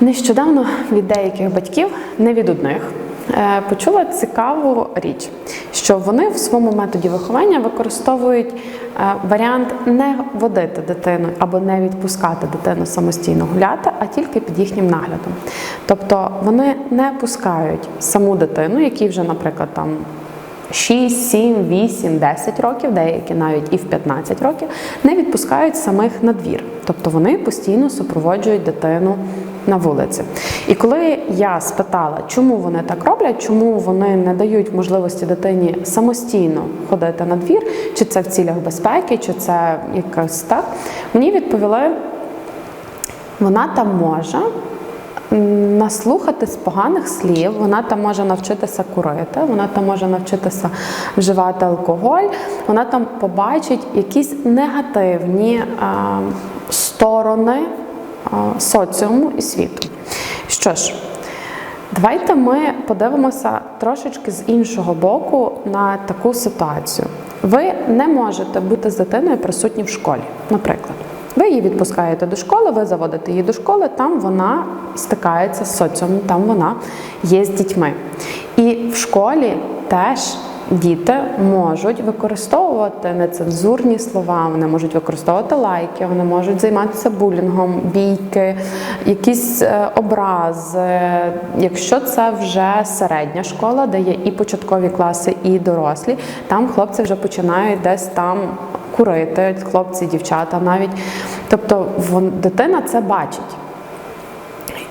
Нещодавно від деяких батьків, не від одних, е, почула цікаву річ, що вони в своєму методі виховання використовують е, варіант не водити дитину або не відпускати дитину самостійно гуляти, а тільки під їхнім наглядом. Тобто вони не пускають саму дитину, якій вже, наприклад, там 6, 7, 8, 10 років, деякі навіть і в 15 років, не відпускають самих на двір. Тобто вони постійно супроводжують дитину на вулиці. І коли я спитала, чому вони так роблять, чому вони не дають можливості дитині самостійно ходити на двір, чи це в цілях безпеки, чи це якось так, мені відповіли, вона там може наслухатись поганих слів, вона там може навчитися курити, вона там може навчитися вживати алкоголь, вона там побачить якісь негативні а, сторони соціуму і світу. Що ж, давайте ми подивимося трошечки з іншого боку на таку ситуацію. Ви не можете бути з дитиною присутні в школі, наприклад. Ви її відпускаєте до школи, ви заводите її до школи, там вона стикається з соціумом, там вона є з дітьми. І в школі теж діти можуть використовувати нецензурні слова, вони можуть використовувати лайки, вони можуть займатися булінгом, бійки, якісь е, образи. Якщо це вже середня школа, де є і початкові класи, і дорослі, там хлопці вже починають десь там курити, хлопці, дівчата навіть. Тобто дитина це бачить.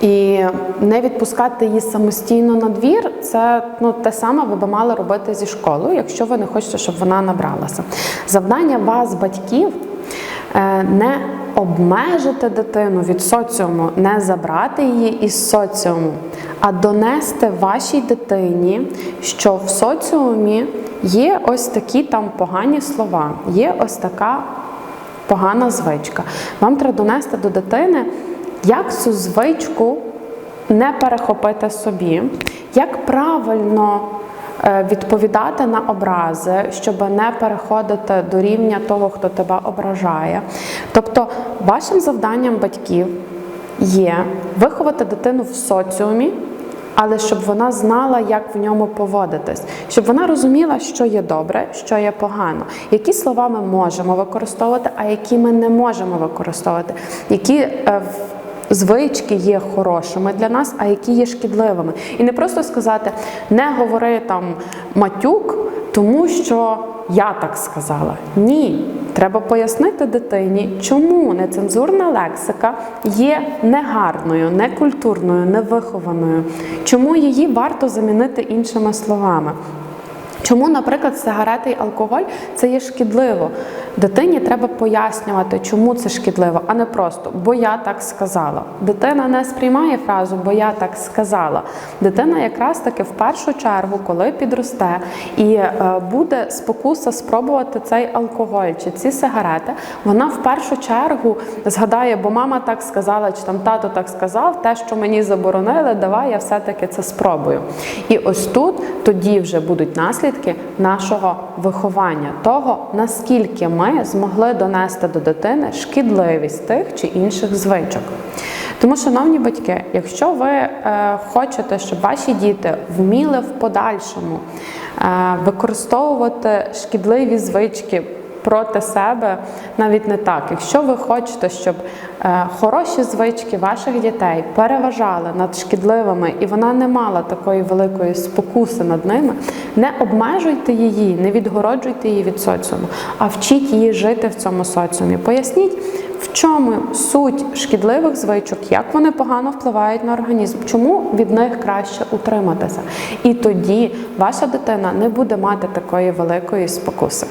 І не відпускати її самостійно на двір це ну, те саме ви би мали робити зі школою, якщо ви не хочете, щоб вона набралася. Завдання вас, батьків, е, не обмежити дитину від соціуму, не забрати її із соціуму, а донести вашій дитині, що в соціумі є ось такі там погані слова, є ось така погана звичка. Вам треба донести до дитини, як цю звичку не перехопити собі, як правильно е, відповідати на образи, щоб не переходити до рівня того, хто тебе ображає. Тобто, вашим завданням батьків є виховати дитину в соціумі. Але щоб вона знала, як в ньому поводитись, щоб вона розуміла, що є добре, що є погано, які слова ми можемо використовувати, а які ми не можемо використовувати, які е, звички є хорошими для нас, а які є шкідливими. І не просто сказати не говори там матюк, тому що я так сказала. Ні. Треба пояснити дитині, чому нецензурна лексика є негарною, некультурною, невихованою, чому її варто замінити іншими словами. Чому, наприклад, сигарети і алкоголь це є шкідливо? Дитині треба пояснювати, чому це шкідливо, а не просто бо я так сказала. Дитина не сприймає фразу бо я так сказала. Дитина якраз таки в першу чергу, коли підросте і е, буде спокуса спробувати цей алкоголь чи ці сигарети, вона в першу чергу згадає, бо мама так сказала, чи там тато так сказав, те, що мені заборонили, давай я все-таки це спробую. І ось тут тоді вже будуть наслідки нашого виховання, того наскільки ми змогли донести до дитини шкідливість тих чи інших звичок. Тому, шановні батьки, якщо ви е, хочете, щоб ваші діти вміли в подальшому е, використовувати шкідливі звички проти себе, навіть не так. Якщо ви хочете, щоб е, хороші звички ваших дітей переважали над шкідливими, і вона не мала такої великої спокуси над ними, не обмежуйте її, не відгороджуйте її від соціуму, а вчіть її жити в цьому соціумі. Поясніть. В чому суть шкідливих звичок, як вони погано впливають на організм, чому від них краще утриматися? І тоді ваша дитина не буде мати такої великої спокуси.